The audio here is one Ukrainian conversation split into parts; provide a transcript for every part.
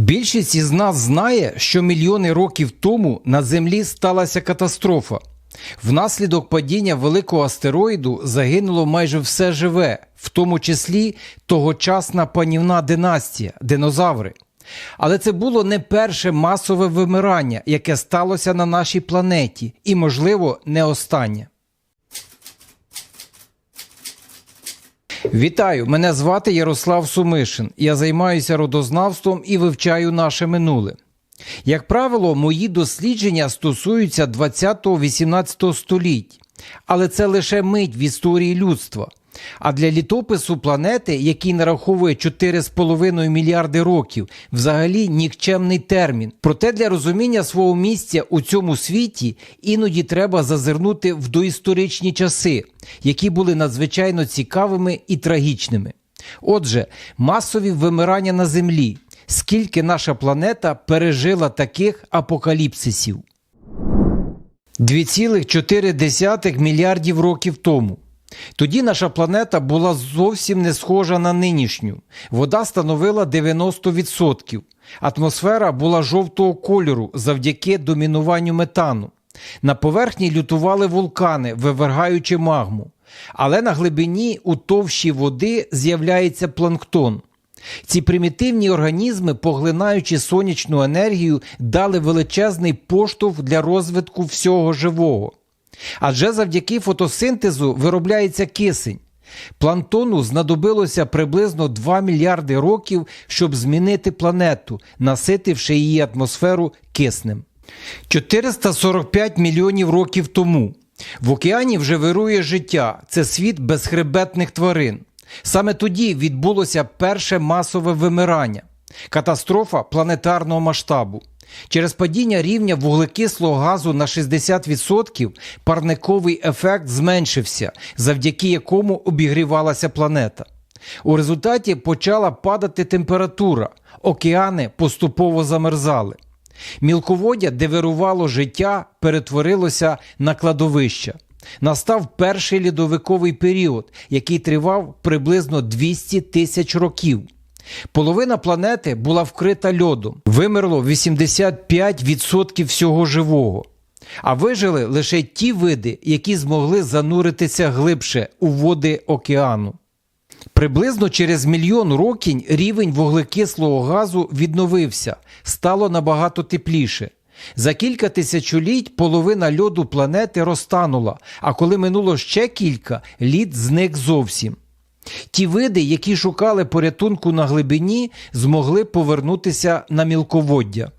Більшість із нас знає, що мільйони років тому на Землі сталася катастрофа. Внаслідок падіння великого астероїду загинуло майже все живе, в тому числі тогочасна панівна династія динозаври. Але це було не перше масове вимирання, яке сталося на нашій планеті, і, можливо, не останнє. Вітаю! Мене звати Ярослав Сумишин. Я займаюся родознавством і вивчаю наше минуле. Як правило, мої дослідження стосуються 20-18 століть, але це лише мить в історії людства. А для літопису планети, який нараховує 4,5 мільярди років, взагалі нікчемний термін. Проте для розуміння свого місця у цьому світі іноді треба зазирнути в доісторичні часи, які були надзвичайно цікавими і трагічними. Отже, масові вимирання на Землі. Скільки наша планета пережила таких апокаліпсисів? 2,4 мільярдів років тому. Тоді наша планета була зовсім не схожа на нинішню. Вода становила 90%. Атмосфера була жовтого кольору завдяки домінуванню метану. На поверхні лютували вулкани, вивергаючи магму. Але на глибині у товщі води з'являється планктон. Ці примітивні організми, поглинаючи сонячну енергію, дали величезний поштовх для розвитку всього живого. Адже завдяки фотосинтезу виробляється кисень. Планктону знадобилося приблизно 2 мільярди років, щоб змінити планету, наситивши її атмосферу киснем. 445 мільйонів років тому в океані вже вирує життя. Це світ безхребетних тварин. Саме тоді відбулося перше масове вимирання катастрофа планетарного масштабу. Через падіння рівня вуглекислого газу на 60% парниковий ефект зменшився, завдяки якому обігрівалася планета. У результаті почала падати температура, океани поступово замерзали. Мілководдя, де вирувало життя, перетворилося на кладовище. Настав перший льодовиковий період, який тривав приблизно 200 тисяч років. Половина планети була вкрита льодом, вимерло 85% всього живого. А вижили лише ті види, які змогли зануритися глибше у води океану. Приблизно через мільйон років рівень вуглекислого газу відновився, стало набагато тепліше. За кілька тисячоліть половина льоду планети розтанула, а коли минуло ще кілька, лід зник зовсім. Ті види, які шукали порятунку на глибині, змогли повернутися на мілководдя.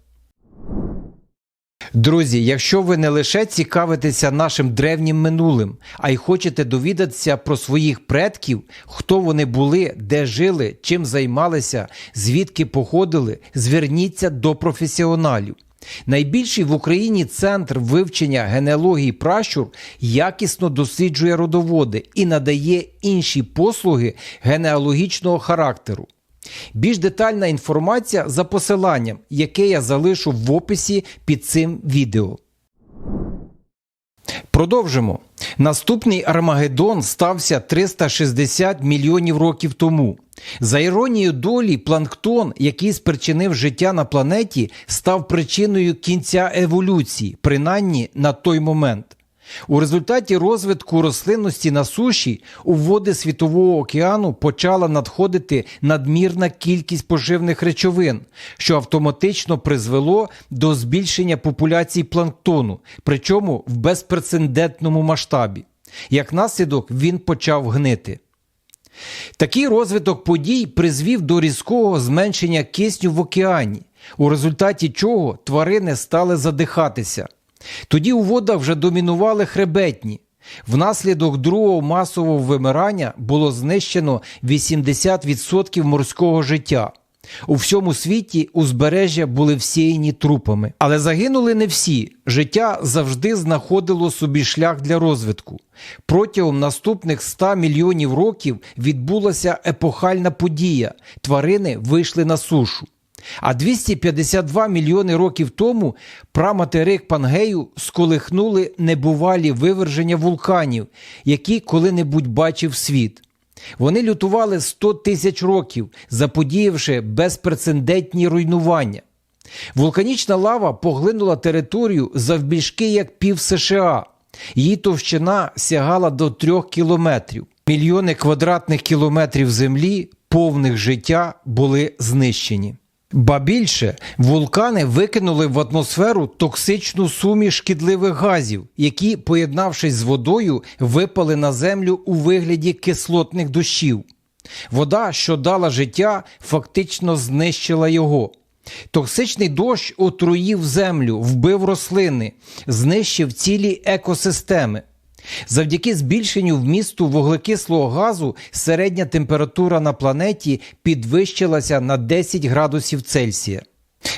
Друзі, якщо ви не лише цікавитеся нашим древнім минулим, а й хочете довідатися про своїх предків, хто вони були, де жили, чим займалися, звідки походили, зверніться до професіоналів. Найбільший в Україні центр вивчення генеалогії пращур якісно досліджує родоводи і надає інші послуги генеалогічного характеру. Більш детальна інформація за посиланням, яке я залишу в описі під цим відео. Продовжимо. Наступний Армагеддон стався 360 мільйонів років тому. За іронією долі, планктон, який спричинив життя на планеті, став причиною кінця еволюції, принаймні на той момент. У результаті розвитку рослинності на суші у води Світового океану почала надходити надмірна кількість поживних речовин, що автоматично призвело до збільшення популяції планктону, причому в безпрецедентному масштабі. Як наслідок він почав гнити. Такий розвиток подій призвів до різкого зменшення кисню в океані, у результаті чого тварини стали задихатися. Тоді у водах вже домінували хребетні. Внаслідок другого масового вимирання було знищено 80% морського життя. У всьому світі узбережжя були всіяні трупами. Але загинули не всі. Життя завжди знаходило собі шлях для розвитку. Протягом наступних 100 мільйонів років відбулася епохальна подія. Тварини вийшли на сушу. А 252 мільйони років тому праматерик Пангею сколихнули небувалі виверження вулканів, які коли-небудь бачив світ. Вони лютували 100 тисяч років, заподіявши безпрецедентні руйнування. Вулканічна лава поглинула територію завбільшки як пів США. Її товщина сягала до трьох кілометрів. Мільйони квадратних кілометрів землі, повних життя, були знищені. Ба більше, вулкани викинули в атмосферу токсичну суміш шкідливих газів, які, поєднавшись з водою, випали на землю у вигляді кислотних дощів. Вода, що дала життя, фактично знищила його. Токсичний дощ отруїв землю, вбив рослини, знищив цілі екосистеми. Завдяки збільшенню вмісту вуглекислого газу середня температура на планеті підвищилася на 10 градусів Цельсія.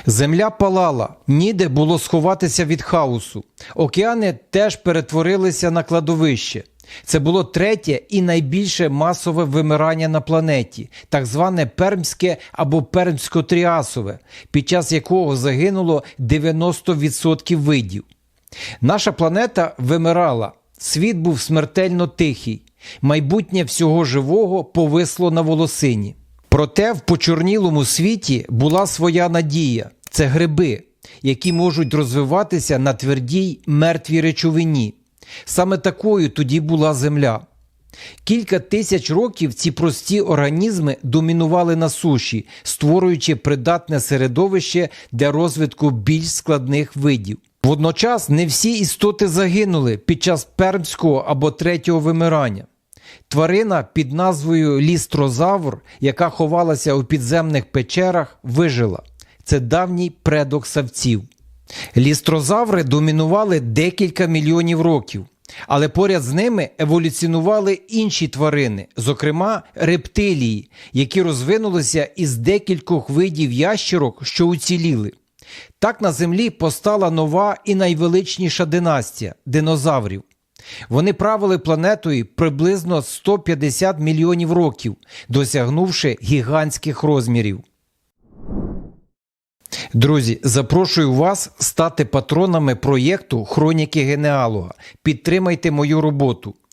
Земля палала, ніде було сховатися від хаосу. Океани теж перетворилися на кладовище. Це було третє і найбільше масове вимирання на планеті, так зване пермське або пермсько-тріасове, під час якого загинуло 90% видів. Наша планета вимирала, світ був смертельно тихий, майбутнє всього живого повисло на волосині. Проте в почорнілому світі була своя надія це гриби, які можуть розвиватися на твердій мертвій речовині. Саме такою тоді була земля. Кілька тисяч років ці прості організми домінували на суші, створюючи придатне середовище для розвитку більш складних видів. Водночас не всі істоти загинули під час пермського або третього вимирання. Тварина під назвою лістрозавр, яка ховалася у підземних печерах, вижила. Це давній предок савців. Лістрозаври домінували декілька мільйонів років, але поряд з ними еволюціонували інші тварини, зокрема рептилії, які розвинулися із декількох видів ящерок, що уціліли. Так на землі постала нова і найвеличніша династія динозаврів. Вони правили планетою приблизно 150 мільйонів років, досягнувши гігантських розмірів. Друзі, запрошую вас стати патронами проєкту Хроніки генеалога. Підтримайте мою роботу.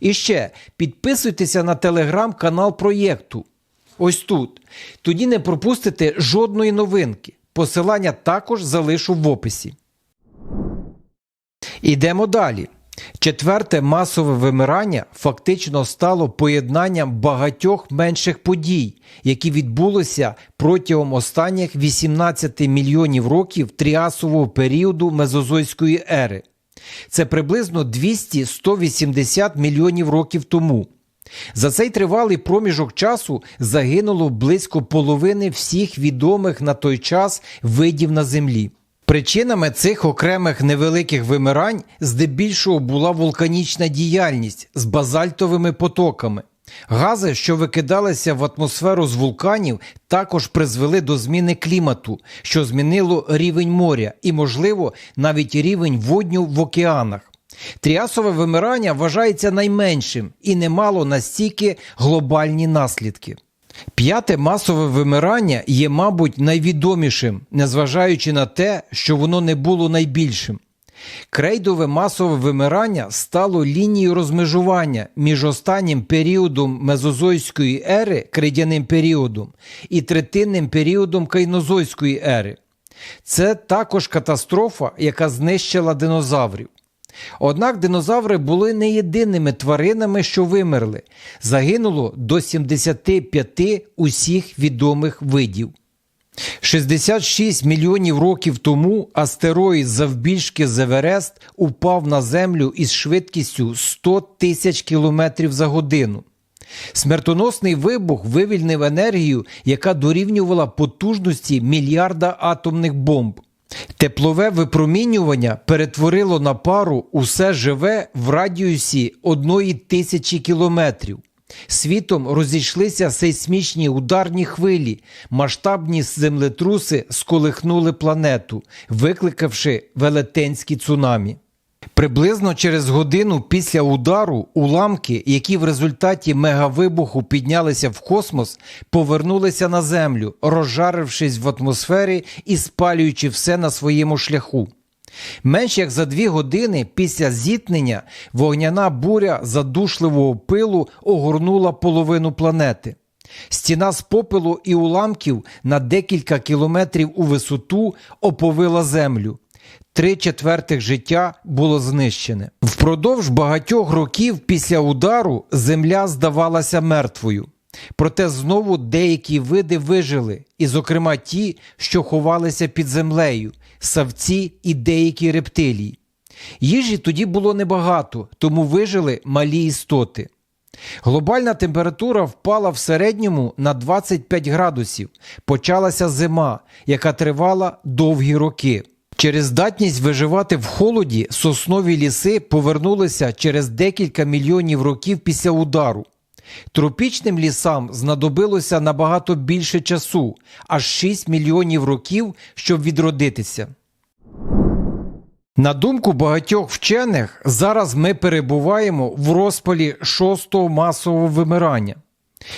І ще підписуйтеся на телеграм-канал проєкту. Ось тут. Тоді не пропустите жодної новинки. Посилання також залишу в описі. Ідемо далі. Четверте масове вимирання фактично стало поєднанням багатьох менших подій, які відбулися протягом останніх 18 мільйонів років тріасового періоду Мезозойської ери. Це приблизно 200-180 мільйонів років тому. За цей тривалий проміжок часу загинуло близько половини всіх відомих на той час видів на землі. Причинами цих окремих невеликих вимирань здебільшого була вулканічна діяльність з базальтовими потоками. Гази, що викидалися в атмосферу з вулканів, також призвели до зміни клімату, що змінило рівень моря і, можливо, навіть рівень водню в океанах. Тріасове вимирання вважається найменшим і не мало настільки глобальні наслідки. П'яте масове вимирання є, мабуть, найвідомішим, незважаючи на те, що воно не було найбільшим. Крейдове масове вимирання стало лінією розмежування між останнім періодом Мезозойської ери, крейдяним періодом, і третинним періодом Кайнозойської ери. Це також катастрофа, яка знищила динозаврів. Однак динозаври були не єдиними тваринами, що вимерли. Загинуло до 75 усіх відомих видів. 66 мільйонів років тому астероїд завбільшки Зеверест упав на Землю із швидкістю 100 тисяч кілометрів за годину. Смертоносний вибух вивільнив енергію, яка дорівнювала потужності мільярда атомних бомб. Теплове випромінювання перетворило на пару усе живе в радіусі одної тисячі кілометрів. Світом розійшлися сейсмічні ударні хвилі, масштабні землетруси сколихнули планету, викликавши велетенські цунамі. Приблизно через годину після удару уламки, які в результаті мегавибуху піднялися в космос, повернулися на Землю, розжарившись в атмосфері і спалюючи все на своєму шляху. Менш як за дві години після зіткнення вогняна буря задушливого пилу огорнула половину планети. Стіна з попелу і уламків на декілька кілометрів у висоту оповила землю. Три четвертих життя було знищене. Впродовж багатьох років після удару земля здавалася мертвою. Проте знову деякі види вижили, і, зокрема, ті, що ховалися під землею, савці і деякі рептилії. Їжі тоді було небагато, тому вижили малі істоти. Глобальна температура впала в середньому на 25 градусів. Почалася зима, яка тривала довгі роки. Через здатність виживати в холоді соснові ліси повернулися через декілька мільйонів років після удару. Тропічним лісам знадобилося набагато більше часу аж 6 мільйонів років, щоб відродитися. На думку багатьох вчених, зараз ми перебуваємо в розпалі шостого масового вимирання.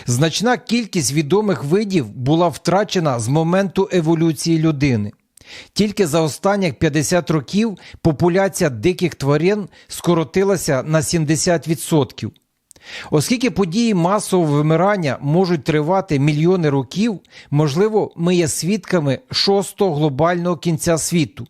Значна кількість відомих видів була втрачена з моменту еволюції людини. Тільки за останніх 50 років популяція диких тварин скоротилася на 70%. Оскільки події масового вимирання можуть тривати мільйони років, можливо, ми є свідками шостого глобального кінця світу.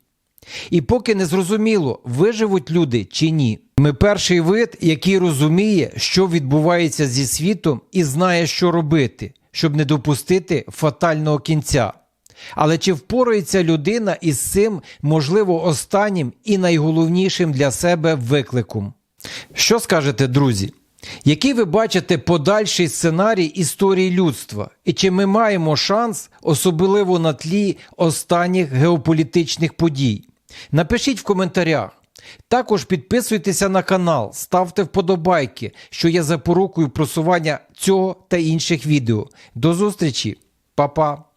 І поки не зрозуміло, виживуть люди чи ні. Ми перший вид, який розуміє, що відбувається зі світом, і знає, що робити, щоб не допустити фатального кінця. Але чи впорається людина із цим, можливо, останнім і найголовнішим для себе викликом? Що скажете, друзі? Який ви бачите подальший сценарій історії людства? І чи ми маємо шанс, особливо на тлі останніх геополітичних подій? Напишіть в коментарях. Також підписуйтеся на канал, ставте вподобайки, що є запорукою просування цього та інших відео. До зустрічі, Па-па!